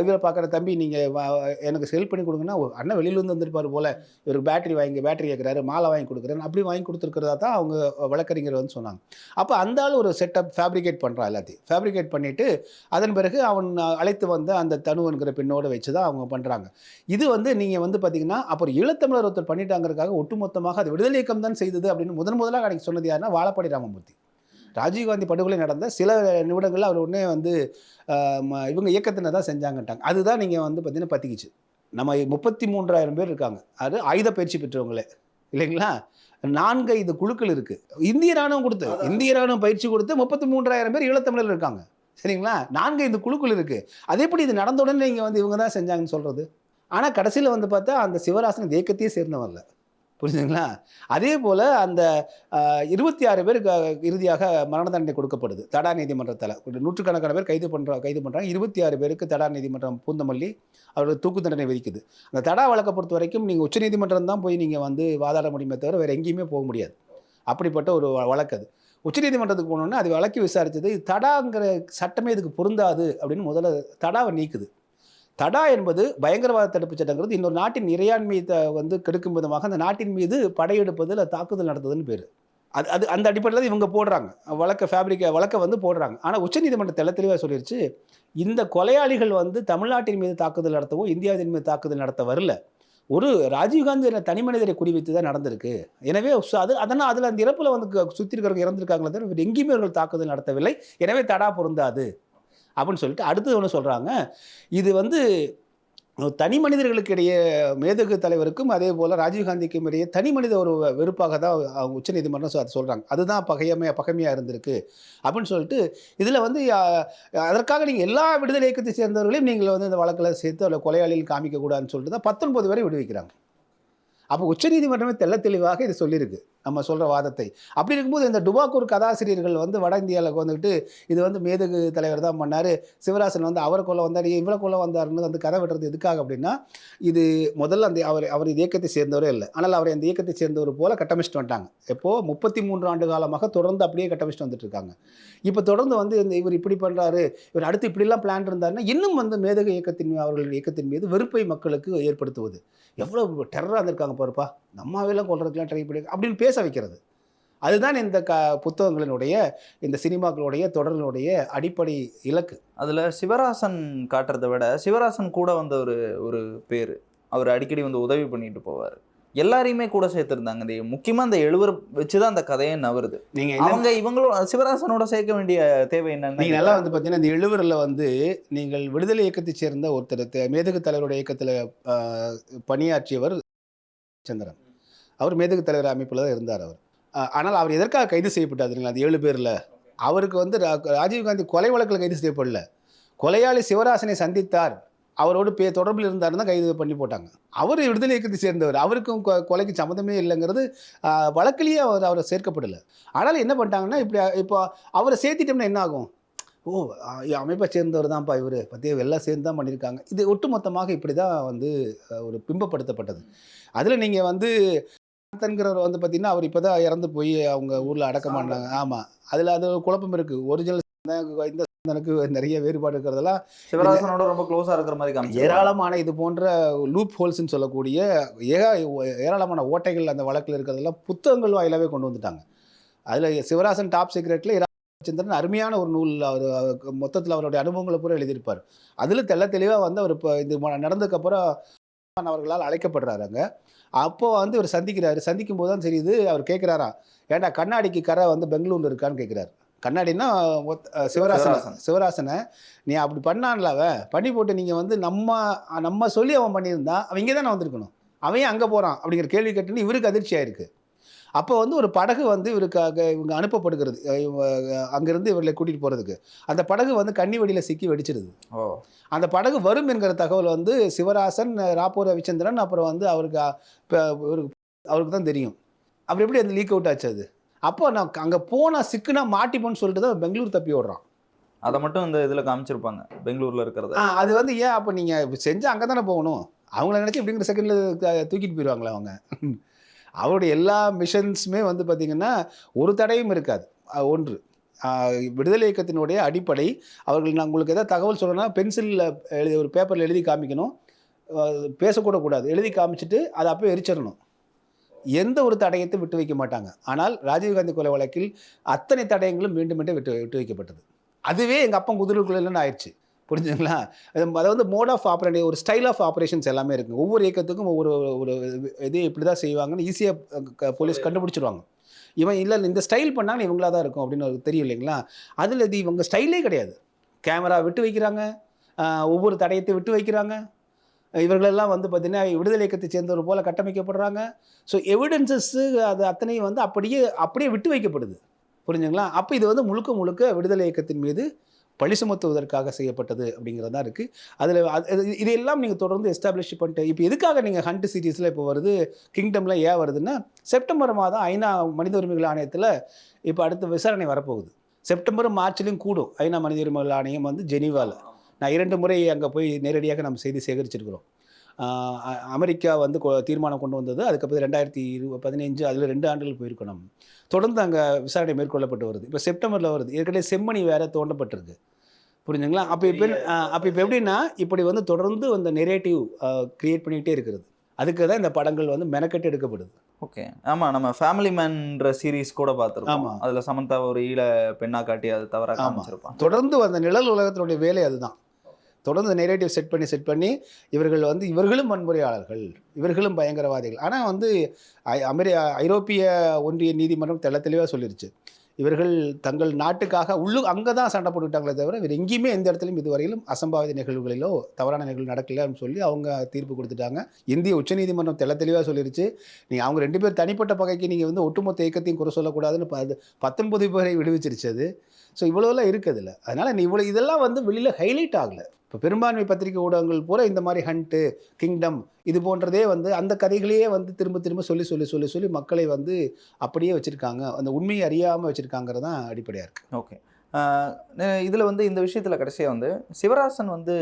Speaker 3: இவரை பார்க்குற தம்பி நீங்கள் எனக்கு செல் பண்ணி கொடுங்கன்னா ஒரு அண்ணன் வெளியிலேருந்து வந்திருப்பார் போல். இவருக்கு பேட்டரி வாங்கி பேட்டரி கேட்குறாரு மாலை வாங்கி கொடுக்குறேன் அப்படி வாங்கி கொடுத்துருக்கிறதா தான் அவங்க வழக்கறிஞர் வந்து சொன்னாங்க. அப்போ அந்த ஆள் ஒரு செட்டப் ஃபேப்ரிகேட் பண்ணுறான் எல்லாத்தையும். ஃபேப்ரிகேட் பண்ணிவிட்டு அதன் பிறகு அவன் அழைத்து வந்த அந்த தனுவன்கிற பெண்ணோடு வச்சு தான் அவங்க பண்ணுறாங்க இது வந்து நீங்கள் வந்து பார்த்தீங்கன்னா அப்புறம் ஈழத்தமிழர் ஒருத்தர் பண்ணிட்டாங்கிறதுக்காக ஒட்டுமொத்தமாக அது விடுதலை இயக்கம் தான் செய்தது அப்படின்னு முதன் முதலாக அன்றைக்கி சொன்னது யாருன்னா வாழப்பாடி ராமமூர்த்தி. ராஜீவ்காந்தி படுகொலை நடந்த சில நிமிடங்களில் அவர் உடனே வந்து இவங்க இயக்கத்தினர் தான் செஞ்சாங்கட்டாங்க அதுதான் நீங்கள் வந்து பார்த்தீங்கன்னா பத்திக்கிச்சு. நம்ம முப்பத்தி மூன்றாயிரம் பேர் இருக்காங்க. அது ஆயுத பயிற்சி பெற்றவங்களே. இல்லைங்களா? நான்கு ஐந்து குழுக்கள் இருக்கு. இந்திய ராணுவம் கொடுத்து இந்திய ராணுவம் பயிற்சி கொடுத்து முப்பத்தி மூன்றாயிரம் பேர் ஈழத்தமிழர் இருக்காங்க. சரிங்களா? நான்கு ஐந்து குழுக்கள் இருக்கு. அதே எப்படி இது நடந்த உடனே நீங்கள் வந்து இவங்க தான் செஞ்சாங்கன்னு சொல்றது? ஆனால் கடைசியில் வந்து பார்த்தா அந்த சிவராசன் இயக்கத்தையே சேர்ந்தவன்ல புரிஞ்சுங்களா அதே போல் அந்த இருபத்தி ஆறு பேருக்கு இறுதியாக மரண தண்டனை கொடுக்கப்படுது. தடா நீதிமன்றத்தில். ஒரு நூற்றுக்கணக்கான பேர் கைது பண்ணுற கைது பண்ணுறாங்க இருபத்தி ஆறு பேருக்கு தடா நீதிமன்றம் பூந்தமல்லி அவர்கள் தூக்கு தண்டனை விதிக்குது. அந்த தடா வழக்கை பொறுத்த வரைக்கும் நீங்கள் உச்சநீதிமன்றம் தான் போய் நீங்கள் வந்து வாதாட முடியுமே தவிர வேறு எங்கேயுமே போக முடியாது. அப்படிப்பட்ட ஒரு வ- வழக்கு அது. உச்சநீதிமன்றத்துக்கு போனோன்னா அது வழக்கு விசாரித்தது தடாங்கிற சட்டமே இதுக்கு பொருந்தாது அப்படின்னு முதல்ல தடாவை நீக்குது. தடா என்பது பயங்கரவாத தடுப்பு சட்டங்கிறது. இன்னொரு நாட்டின் இறையாண்மையை வந்து கெடுக்கும் விதமாக அந்த நாட்டின் மீது படையெடுப்பது இல்லை தாக்குதல் நடத்துதுன்னு பேர். அது அது அந்த அடிப்படையில் தான் இவங்க போடுறாங்க. வழக்க ஃபேப்ரிக்க வழக்கை வந்து போடுறாங்க. ஆனால் உச்சநீதிமன்ற தெல தெளிவாக சொல்லிருச்சு இந்த கொலையாளிகள் வந்து தமிழ்நாட்டின் மீது தாக்குதல் நடத்தவோ இந்தியாவின் மீது தாக்குதல் நடத்த வரல ஒரு ராஜீவ்காந்தி என்ற தனி மனிதரை குறிவைத்து தான் நடந்திருக்கு. எனவே அது அதனால் அதில் அந்த இறப்பில் வந்து க- இருக்கிறவங்க இறந்துருக்காங்களே தவிர எங்கேயுமே அவர்கள் தாக்குதல் நடத்தவில்லை. எனவே தடா பொருந்தாது. அப்படின்னு சொல்லிட்டு அடுத்தது ஒன்று சொல்கிறாங்க இது வந்து தனி மனிதர்களுக்கு இடையே மேதகு தலைவருக்கும் அதே போல் ராஜீவ்காந்திக்கும் இடையே தனி மனித ஒரு வெறுப்பாக தான் அவங்க உச்சநீதிமன்றம் அதை சொல்கிறாங்க அதுதான் பகையமையாக பகைமையாக இருந்திருக்கு. அப்படின்னு சொல்லிட்டு இதில் வந்து அதற்காக நீங்கள் எல்லா விடுதலை இயக்கத்தை சேர்ந்தவர்களையும் நீங்கள் வந்து இந்த வழக்கில் சேர்த்து அதில் கொலையாளியில் காமிக்கக்கூடாதுன்னு சொல்லிட்டு தான் பத்தொன்பது வரை விடுவிக்கிறாங்க. அப்போ உச்சநீதிமன்றமே தெள்ள தெளிவாக இது சொல்லியிருக்கு. நம்ம சொல்கிற வாதத்தை. அப்படி இருக்கும்போது இந்த டுபாக்கூர் கதாசிரியர்கள் வந்து வட இந்தியாவில் வந்துட்டு இது வந்து மேதகு தலைவர் தான் பண்ணார். சிவராசன் வந்து அவருக்குள்ள வந்தார். இவ்வளோ கொள்ள வந்தாருன்னு வந்து கதை விட்டுறது எதுக்காக அப்படின்னா இது முதல்ல அந்த அவர் அவர் இந்த இயக்கத்தை சேர்ந்தவரே இல்லை. ஆனால் அவர் அந்த இயக்கத்தை சேர்ந்தவர் போல கட்டமைச்சிட்டு வந்துட்டாங்க. எப்போது முப்பத்தி மூன்று ஆண்டு காலமாக தொடர்ந்து அப்படியே கட்டமைச்சிட்டு வந்துட்டு இருக்காங்க. இப்போ தொடர்ந்து வந்து இந்த இவர் இப்படி பண்ணுறாரு இவர் அடுத்து இப்படிலாம் பிளான் இருந்தாருன்னா இன்னும் வந்து மேதகு இயக்கத்தின் அவர்களின் அவர்கள் இயக்கத்தின் மீது வெறுப்பை மக்களுக்கு ஏற்படுத்துவது. எவ்வளோ டெரராக இருந்திருக்காங்க பாருப்பா. நம்மாவெல்லாம் கொள்றதுக்கெல்லாம் ட்ரை பண்ணி அப்படின்னு பேச வைக்கிறது. அதுதான் இந்த க புத்தகங்களினுடைய இந்த சினிமாக்களுடைய தொடர்களுடைய அடிப்படை இலக்கு.
Speaker 4: அதில் சிவராசன் காட்டுறதை விட சிவராசன் கூட வந்த ஒரு ஒரு பேர். அவர் அடிக்கடி வந்து உதவி பண்ணிட்டு போவார். எல்லாரையுமே கூட சேர்த்துருந்தாங்க. இந்த முக்கியமாக அந்த எழுவர் வச்சு தான் அந்த கதையே நவருது.
Speaker 3: நீங்கள்
Speaker 4: அவங்க இவங்களோட சிவராசனோட சேர்க்க வேண்டிய தேவை என்னன்னு
Speaker 3: நீங்கள் நல்லா வந்து பார்த்தீங்கன்னா இந்த எழுவரில் வந்து நீங்கள் விடுதலை இயக்கத்தைச் சேர்ந்த ஒருத்தர் மேதகு தலைவருடைய இயக்கத்தில் பணியாற்றியவர் சந்திரன். அவர் மேதகு தலைவர் அமைப்பில் தான் இருந்தார் அவர். ஆனால் அவர் எதற்காக கைது செய்யப்பட்டார் அந்த ஏழு பேரில். அவருக்கு வந்து ரா- ராஜீவ்காந்தி கொலை வழக்கில் கைது செய்யப்படல. கொலையாளி சிவராசனை சந்தித்தார். அவரோடு பே தொடர்பில் இருந்தார் தான் கைது பண்ணி போட்டாங்க. அவர் விடுதலை இயக்கத்தை சேர்ந்தவர். அவருக்கும் கொ- கொலைக்கு சம்மந்தமே இல்லைங்கிறது வழக்கிலேயே அவர் அவரை சேர்க்கப்படலை. ஆனால் என்ன பண்ணிட்டாங்கன்னா இப்படி இப்போ அவரை சேர்த்திட்டோம்னா என்ன ஆகும்? ஓ அமைப்பை சேர்ந்தவர் தான்ப்பா இவர் பற்றிய எல்லாம் சேர்ந்து தான் பண்ணியிருக்காங்க. இது ஒட்டுமொத்தமாக இப்படி தான் வந்து ஒரு பிம்பப்படுத்தப்பட்டது. அதில் நீங்கள் வந்து தன்கிறவர் வந்து பார்த்தீங்கன்னா அவர் இப்போ தான் இறந்து போய் அவங்க ஊரில் அடக்கம் பண்ணாங்க. ஆமாம் அதில் அது குழப்பம் இருக்குது ஒரிஜினல் இந்த எனக்கு நிறைய வேறுபாடு இருக்கிறதெல்லாம்
Speaker 4: சிவராசனோட ரொம்ப க்ளோஸாக இருக்கிற மாதிரி
Speaker 3: ஏராளமான இது போன்ற லூப் ஹோல்ஸ்னு சொல்லக்கூடிய ஏகா ஏராளமான ஓட்டைகள் அந்த வழக்கில் இருக்கிறதெல்லாம் புத்தகங்கள் வாயிலாகவே கொண்டு வந்துட்டாங்க. அதில் சிவராசன் டாப் சீக்ரெட்டில் சந்திரன் அருமையான ஒரு நூல். அவர் மொத்தத்தில் அவருடைய அனுபவங்களை பூரா எழுதியிருப்பார். அதில் தெள்ள தெளிவாக வந்து அவர் இப்போ இது நடந்ததுக்கப்புறம் அவர்களால் அழைக்கப்படுறாரு அங்கே. அப்போ வந்து இவர் சந்திக்கிறாரு. சந்திக்கும் போது தான் தெரியுது அவர் கேட்குறாராம் ஏன்டா கண்ணாடிக்கு கரை வந்து பெங்களூர்ல இருக்கான்னு கேட்குறாரு கண்ணாடின்னா சிவராசன்.
Speaker 4: சிவராசன்.
Speaker 3: நீ அப்படி பண்ணான்ல அவன். பண்ணி போட்டு நீங்கள் வந்து நம்ம நம்ம சொல்லி அவன் பண்ணியிருந்தா அவன் இங்கே தானே வந்திருக்கணும். அவன் அங்கே போகிறான் அப்படிங்கிற கேள்வி கேட்டுன்னு இவருக்கு அதிர்ச்சி ஆயிருக்கு அப்போ வந்து ஒரு படகு வந்து இவருக்காக இவங்க அனுப்பப்படுகிறது. அங்கேருந்து இவர்களை கூட்டிகிட்டு போகிறதுக்கு அந்த படகு வந்து கன்னி வெடியில் சிக்கி வெடிச்சிடுது
Speaker 4: ஓ.
Speaker 3: அந்த படகு வரும் என்கிற தகவல் வந்து சிவராசன் ராப்பூர் ரவிச்சந்திரன் அப்புறம் வந்து அவருக்கு இவருக்கு அவருக்கு தான் தெரியும். அப்புறம் எப்படி அந்த லீக் அவுட் ஆச்சு அது? அப்போ நான் அங்கே போனால் சிக்குனா மாட்டிப்போன்னு சொல்லிட்டு தான் பெங்களூர் தப்பி ஓடுறான்.
Speaker 4: அதை மட்டும் இந்த இதில் காமிச்சிருப்பாங்க பெங்களூர்ல இருக்கிறத.
Speaker 3: அது வந்து ஏன் அப்போ நீங்கள் செஞ்சு அங்கே தானே போகணும்? அவங்கள நினச்சி இப்படிங்கிற செகண்டில் தூக்கிட்டு போயிடுவாங்களே அவங்க. அவருடைய எல்லா மிஷன்ஸுமே வந்து பார்த்திங்கன்னா ஒரு தடையும் இருக்காது. ஒன்று. விடுதலை இயக்கத்தினுடைய அடிப்படை. அவர்கள் நான் உங்களுக்கு எதாவது தகவல் சொல்லணும்னா பென்சிலில் எழுதி ஒரு பேப்பரில் எழுதி காமிக்கணும். பேசக்கூட கூடாது. எழுதி காமிச்சிட்டு அதை அப்போ எரிச்சிடணும். எந்த ஒரு தடயத்தை விட்டு வைக்க மாட்டாங்க. ஆனால் ராஜீவ்காந்தி கொலை வழக்கில் அத்தனை தடயங்களும் மீண்டும் மீண்டும் விட்டு விட்டு வைக்கப்பட்டது. அதுவே எங்கள் அப்பா குதிரைக்குள்ளே ஆயிடுச்சு. புரிஞ்சுங்களா அது அதை வந்து மோட் ஆஃப் ஆப்ரேட் ஒரு ஸ்டைல் ஆஃப் ஆப்ரேஷன்ஸ் எல்லாமே இருக்குது ஒவ்வொரு இயக்கத்துக்கும் ஒவ்வொரு ஒரு இது இப்படி தான் செய்வாங்கன்னு ஈஸியாக போலீஸ் கண்டுபிடிச்சிருவாங்க. இவன் இல்லை இந்த ஸ்டைல் பண்ணாங்க இவங்களா தான் இருக்கும் அப்படின்னு தெரியும் இல்லைங்களா? அதில் இது இவங்க ஸ்டைலே கிடையாது. கேமரா விட்டு வைக்கிறாங்க. ஒவ்வொரு தடயத்தை விட்டு வைக்கிறாங்க. இவர்களெல்லாம் வந்து பார்த்திங்கன்னா விடுதலை இயக்கத்தை சேர்ந்தவர் போல் கட்டமைக்கப்படுறாங்க. ஸோ எவிடன்சஸ்ஸு அது அத்தனையும் வந்து அப்படியே அப்படியே விட்டு வைக்கப்படுது. புரிஞ்சுங்களா அப்போ இது வந்து முழுக்க முழுக்க விடுதலை இயக்கத்தின் மீது பழி சுமத்துவதற்காக செய்யப்பட்டது அப்படிங்கிறது தான் இருக்குது அதில் இதையெல்லாம் நீங்கள் தொடர்ந்து எஸ்டாப்ளிஷ் பண்ணிட்டு இப்போ எதுக்காக நீங்கள் ஹண்ட் சீரீஸில் இப்போ வருது கிங்டமில் ஏன் வருதுன்னா செப்டம்பர் மாதம் ஐநா மனித உரிமைகள் ஆணையத்தில் இப்போ அடுத்த விசாரணை வரப்போகுது. செப்டம்பர் மார்ச்லேயும் கூடும். ஐநா மனித உரிமைகள் ஆணையம் வந்து ஜெனீவாவில் நான் இரண்டு முறை அங்கே போய் நேரடியாக நம்ம செய்தி சேகரிச்சிருக்கிறோம். அமெரிக்கா வந்து தீர்மானம் கொண்டு வந்தது. அதுக்கப்புறம் ரெண்டாயிரத்தி இரு பதினஞ்சு அதில் ரெண்டு ஆண்டுகள் போயிருக்கோம் நம்ம தொடர்ந்து அங்கே விசாரணை மேற்கொள்ளப்பட்டு வருது. இப்போ செப்டம்பரில் வருது. ஏற்கனவே செம்மணி வேற தோண்டப்பட்டிருக்கு. புரிஞ்சுங்களா? அப்போ இப்போ அப்போ இப்போ எப்படின்னா இப்படி வந்து தொடர்ந்து அந்த நெரேட்டிவ் கிரியேட் பண்ணிக்கிட்டே இருக்கிறது அதுக்கு தான் இந்த படங்கள் வந்து மெனக்கெட்டு எடுக்கப்படுது.
Speaker 4: ஓகே. ஆமா நம்ம ஃபேமிலி மேன்ற சீரிஸ் கூட பார்த்துருக்கோம்
Speaker 3: ஆமா.
Speaker 4: அதுல சமந்தா ஒரு ஈழ பெண்ணா காட்டி அது தவறா
Speaker 3: ஆமா.
Speaker 4: காமிச்சிருப்பான்.
Speaker 3: தொடர்ந்து அந்த நிழல் உலகத்தினுடைய வேலை அதுதான். தொடர்ந்து நெரேட்டிவ் செட் பண்ணி செட் பண்ணி இவர்கள் வந்து இவர்களும் வன்முறையாளர்கள் இவர்களும் பயங்கரவாதிகள். ஆனால் வந்து ஐ- அமெரி ஐரோப்பிய ஒன்றிய நீதிமன்றம் தெள்ள தெளிவாக சொல்லிருச்சு. இவர்கள் தங்கள் நாட்டுக்காக உள்ளு அங்கே தான் சண்டை போட்டுக்கிட்டாங்களே தவிர வேறு எங்கேயுமே எந்த இடத்துலையும் இதுவரையிலும் அசம்பாவித நிகழ்வுகளிலோ தவறான நிகழ்வு நடக்கலன்னு சொல்லி அவங்க தீர்ப்பு கொடுத்துட்டாங்க. இந்திய உச்சநீதிமன்றம் தெல தெளிவாக சொல்லிருச்சு. நீங்கள் அவங்க ரெண்டு பேர் தனிப்பட்ட பகைக்கு நீங்கள் வந்து ஒட்டுமொத்த இயக்கத்தையும் குறை சொல்லக்கூடாதுன்னு ப- அது பத்தொன்பது பேரை விடுவிச்சிருச்சு அது. ஸோ இவ்வளோலாம் இருக்குதுல்ல அதனால் நீ இவ்வளோ இதெல்லாம் வந்து வெளியில் ஹைலைட் ஆகலை. இப்போ பெரும்பான்மை பத்திரிகை ஊடகங்கள் பூரா இந்த மாதிரி ஹண்ட்டு கிங்டம் இது போன்றதே வந்து அந்த கதைகளையே வந்து திரும்ப திரும்ப சொல்லி சொல்லி சொல்லி சொல்லி மக்களை வந்து அப்படியே வச்சுருக்காங்க. அந்த உண்மையை அறியாமல் வச்சுருக்காங்கிறது தான் அடிப்படையாக இருக்குது
Speaker 4: ஓகே. இதில் வந்து இந்த விஷயத்தில் கடைசியாக வந்து சிவராசன் வந்து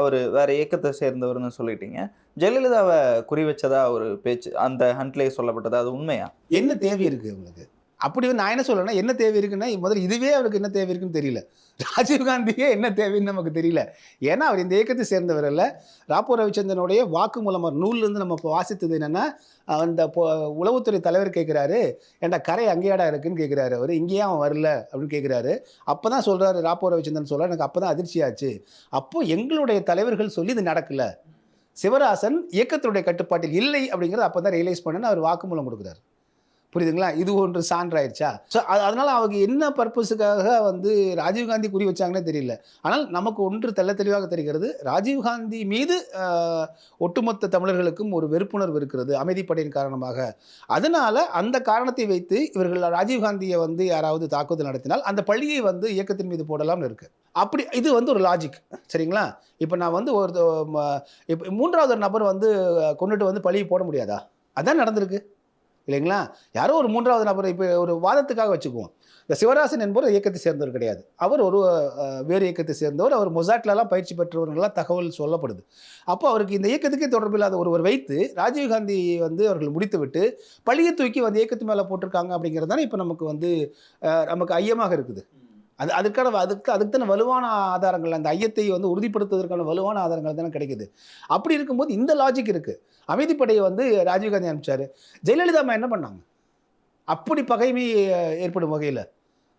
Speaker 4: அவர் வேற இயக்கத்தை சேர்ந்தவர்னு சொல்லிட்டீங்க. ஜெயலலிதாவை குறி வச்சதா ஒரு பேச்சு அந்த ஹண்ட்லேயே சொல்லப்பட்டது? அது உண்மையா?
Speaker 3: என்ன தேவை இருக்குது உங்களுக்கு? அப்படி நான் என்ன சொல்றேன்னா என்ன தேவை இருக்குன்னா முதல்ல இதுவே அவருக்கு என்ன தேவை இருக்குன்னு தெரியல. ராஜீவ்காந்தியே என்ன தேவைன்னு நமக்கு தெரியல. ஏன்னா அவர் இந்த இயக்கத்தை சேர்ந்தவர் இல்லை ராப்போ ரவிச்சந்திரனுடைய வாக்கு மூலமாக நூல்லேருந்து நம்ம இப்போ வாசித்தது என்னென்னா அந்த இப்போ உளவுத்துறை தலைவர் கேட்குறாரு ஏன்டா கரை அங்கேயாடா இருக்குன்னு கேட்குறாரு அவர். இங்கேயே அவன் வரல அப்படின்னு கேட்குறாரு அப்போ தான் சொல்கிறாரு ராப்போ ரவிச்சந்திரன் சொல்கிறார் எனக்கு அப்போ தான் அதிர்ச்சியாச்சு அப்போ எங்களுடைய தலைவர்கள் சொல்லி இது நடக்கலை. சிவராசன் இயக்கத்தினுடைய கட்டுப்பாட்டில் இல்லை அப்படிங்கிறத அப்போ தான் ரியலைஸ் பண்ணுன்னு அவர் வாக்குமூலம் கொடுக்குறாரு. புரியுதுங்களா? இது ஒன்று சான்றாயிருச்சா ஸோ அதனால் அவங்க என்ன பர்பஸுக்காக வந்து ராஜீவ்காந்தி குறி வச்சாங்கன்னே தெரியல. ஆனால் நமக்கு ஒன்று தெல்ல தெளிவாக தெரிகிறது. ராஜீவ்காந்தி மீது ஒட்டுமொத்த தமிழர்களுக்கும் ஒரு வெறுப்புணர்வு இருக்கிறது அமைதிப்படையின் காரணமாக. அதனால் அந்த காரணத்தை வைத்து இவர்கள் ராஜீவ்காந்தியை வந்து யாராவது தாக்குதல் நடத்தினால் அந்த பள்ளியை வந்து இயக்கத்தின் மீது போடலாம்னு இருக்கு. அப்படி இது வந்து ஒரு லாஜிக் சரிங்களா? இப்போ நான் வந்து ஒரு இப்போ மூன்றாவது ஒரு நபர் வந்து கொண்டுட்டு வந்து பழியை போட முடியாதா? அதான் நடந்திருக்கு. இல்லைங்களா? யாரோ ஒரு மூன்றாவது நபர் இப்போ ஒரு வாதத்துக்காக வச்சுக்குவோம். இந்த சிவராசன் என்பவர் இயக்கத்தை சேர்ந்தவர் கிடையாது. அவர் ஒரு வேறு இயக்கத்தை சேர்ந்தவர். அவர் மொசாட்லலாம் பயிற்சி பெற்றவர்கள்லாம் தகவல் சொல்லப்படுது. அப்போ அவருக்கு இந்த இயக்கத்துக்கே தொடர்பில்லாத ஒருவர் வைத்து ராஜீவ்காந்தி வந்து அவர்கள் முடித்துவிட்டு பழியை தூக்கி வந்து இயக்கத்து மேலே போட்டிருக்காங்க அப்படிங்கிறது தானே இப்போ நமக்கு வந்து நமக்கு ஐயமாக இருக்குது. அது அதுக்கான அதுக்கு அதுக்கு தானே வலுவான ஆதாரங்கள் அந்த ஐயத்தை வந்து உறுதிப்படுத்துவதற்கான வலுவான ஆதாரங்கள் தானே கிடைக்குது. அப்படி இருக்கும்போது இந்த லாஜிக் இருக்குது அமைதிப்படையை வந்து ராஜீவ்காந்தி அனுப்பிச்சாரு. ஜெயலலிதா அம்மா என்ன பண்ணாங்க? அப்படி பகைமை ஏற்படும் வகையில்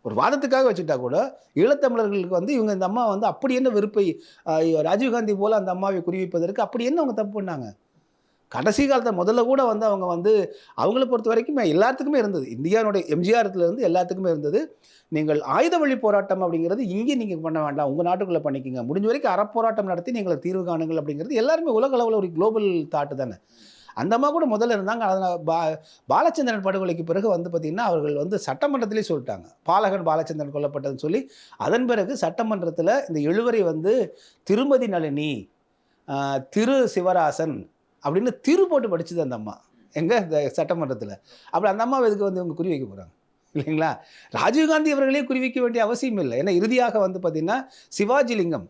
Speaker 3: ஒரு வாதத்துக்காக வச்சுட்டா கூட ஈழத்தமிழர்களுக்கு வந்து இவங்க இந்த அம்மா வந்து அப்படி என்ன வெறுப்பை ராஜீவ்காந்தி போல அந்த அம்மாவை குறிவிப்பதற்கு அப்படி என்ன அவங்க தப்பு பண்ணாங்க? கடைசி காலத்தில் முதல்ல கூட வந்து அவங்க வந்து அவங்கள பொறுத்த வரைக்கும் எல்லாத்துக்குமே இருந்தது. இந்தியாவுடைய எம்ஜிஆர்லேருந்து எல்லாத்துக்குமே இருந்தது. நீங்கள் ஆயுத வழி போராட்டம் அப்படிங்கிறது இங்கே நீங்கள் பண்ண வேண்டாம். உங்கள் நாட்டுக்குள்ளே பண்ணிக்கங்க. முடிஞ்ச வரைக்கும் அறப்போராட்டம் நடத்தி நீங்கள் தீர்வு காணுங்கள் அப்படிங்கிறது எல்லாருமே உலக அளவில் ஒரு குளோபல் தாட்டு தானே. அந்த அம்மா கூட முதல்ல இருந்தாங்க. அதனால் பா பாலச்சந்திரன் படுகொலைக்கு பிறகு வந்து பார்த்திங்கன்னா அவர்கள் வந்து சட்டமன்றத்திலே சொல்லிட்டாங்க. பாலகன் பாலச்சந்திரன் கொல்லப்பட்டதுன்னு சொல்லி அதன் பிறகு சட்டமன்றத்தில் இந்த எழுவரை வந்து திருமதி நளினி திரு சிவராசன் அப்படின்னு திரு போட்டு படிச்சுது அந்த அம்மா. எங்கே? இந்த சட்டமன்றத்தில். அப்புறம் அந்த அம்மாவை எதுக்கு வந்து இவங்க குறி வைக்க போகிறாங்க இல்லைங்களா? ராஜீவ்காந்தி அவர்களே குறிவிக்க வேண்டிய அவசியம் இல்லை. ஏன்னா இறுதியாக வந்து பார்த்திங்கன்னா சிவாஜிலிங்கம்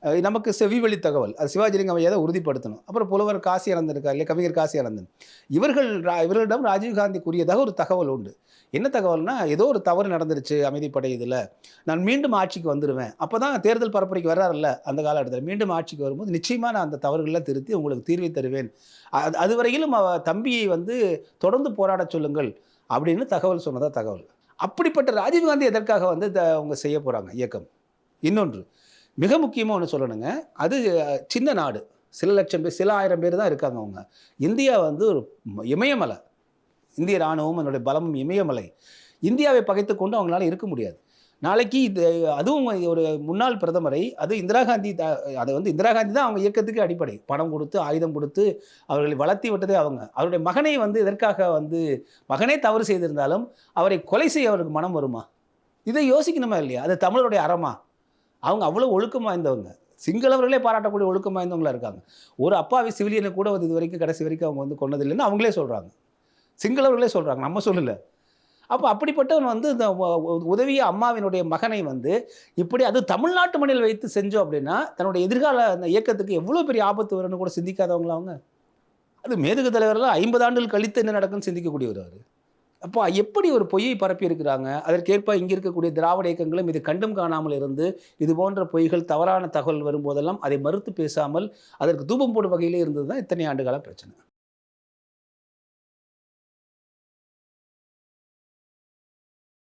Speaker 3: நமக்கு செவிவழி தகவல். அது சிவாஜிலிங்கம் எதை உறுதிப்படுத்தணும். அப்புறம் புலவர் காசி அனந்தன் இருக்கார் இல்லையா? கவிஞர் காசி அனந்தன் இவர்கள் ரா- இவர்களிடம் ராஜீவ்காந்தி கூறியதாக ஒரு தகவல் உண்டு. என்ன தகவல்னா ஏதோ ஒரு தவறு நடந்துருச்சு அமைதிப்படை இதில் நான் மீண்டும் ஆட்சிக்கு வந்துடுவேன் அப்போ தான் தேர்தல் பரப்புரைக்கு வர்றாருல்ல அந்த காலகட்டத்தில். மீண்டும் ஆட்சிக்கு வரும்போது நிச்சயமாக நான் அந்த தவறுகளை திருத்தி உங்களுக்கு தீர்வை தருவேன். அது அதுவரையிலும் அவ தம்பியை வந்து தொடர்ந்து போராடச் சொல்லுங்கள் அப்படின்னு தகவல் சொன்னதாக தகவல். அப்படிப்பட்ட ராஜீவ்காந்தி எதற்காக வந்து அவங்க செய்ய போகிறாங்க இயக்கம். இன்னொன்று மிக முக்கியமாக ஒன்று சொல்லணுங்க. அது சின்ன நாடு. சில லட்சம் பேர் சில ஆயிரம் பேர் தான் இருக்காங்க அவங்க. இந்தியா வந்து ஒரு இமயமலை. இந்திய இராணுவம் அதனுடைய பலமும் இமயமலை. இந்தியாவை பகைத்து கொண்டு அவங்களால இருக்க முடியாது. நாளைக்கு இது அதுவும் ஒரு முன்னாள் பிரதமரை அது இந்திரா காந்தி அதை வந்து இந்திரா காந்தி தான் அவங்க இயக்கத்துக்கு அடிப்படை. பணம் கொடுத்து ஆயுதம் கொடுத்து அவர்களை வளர்த்தி விட்டதே அவங்க. அவருடைய மகனை வந்து எதற்காக வந்து மகனே தவறு செய்திருந்தாலும் அவரை கொலை செய்ய அவருக்கு மனம் வருமா? இதை யோசிக்கணுமா இல்லையா? அது தமிழருடைய அறமா? அவங்க அவ்வளோ ஒழுக்கம் வாய்ந்தவங்க. சிங்களவர்களே பாராட்டக்கூடிய ஒழுக்கம் வாய்ந்தவங்களாக இருக்காங்க. ஒரு அப்பாவி சிவிலியனை கூட வந்து இது வரைக்கும் கடைசி வரைக்கும் அவங்க வந்து கொண்டதில்லைன்னு அவங்களே சொல்கிறாங்க சிங்களவர்களே சொல்கிறாங்க நம்ம சொல்லலை. அப்போ அப்படிப்பட்டவன் வந்து இந்த உதவிய அம்மாவினுடைய மகனை வந்து இப்படி அது தமிழ்நாட்டு மண்ணில் வைத்து செஞ்சோம் அப்படின்னா தன்னுடைய எதிர்கால அந்த இயக்கத்துக்கு எவ்வளோ பெரிய ஆபத்து வரும்னு கூட சிந்திக்காதவங்களா அவங்க? அது மேதுகு தலைவரெல்லாம் ஐம்பது ஆண்டுகள் கழித்து என்ன நடக்குன்னு சிந்திக்கக்கூடியவர் அவர். அப்போ எப்படி ஒரு பொய்யை பரப்பி இருக்கிறாங்க அதற்கேற்ப இங்கே இருக்கக்கூடிய திராவிட இயக்கங்களும் இது கண்டும் காணாமல் இருந்து இது போன்ற பொய்கள் தவறான தகவல் வரும்போதெல்லாம் அதை மறுத்து பேசாமல் அதற்கு தூபம் போடும் வகையிலே இருந்தது தான் இத்தனை ஆண்டுகால பிரச்சனை.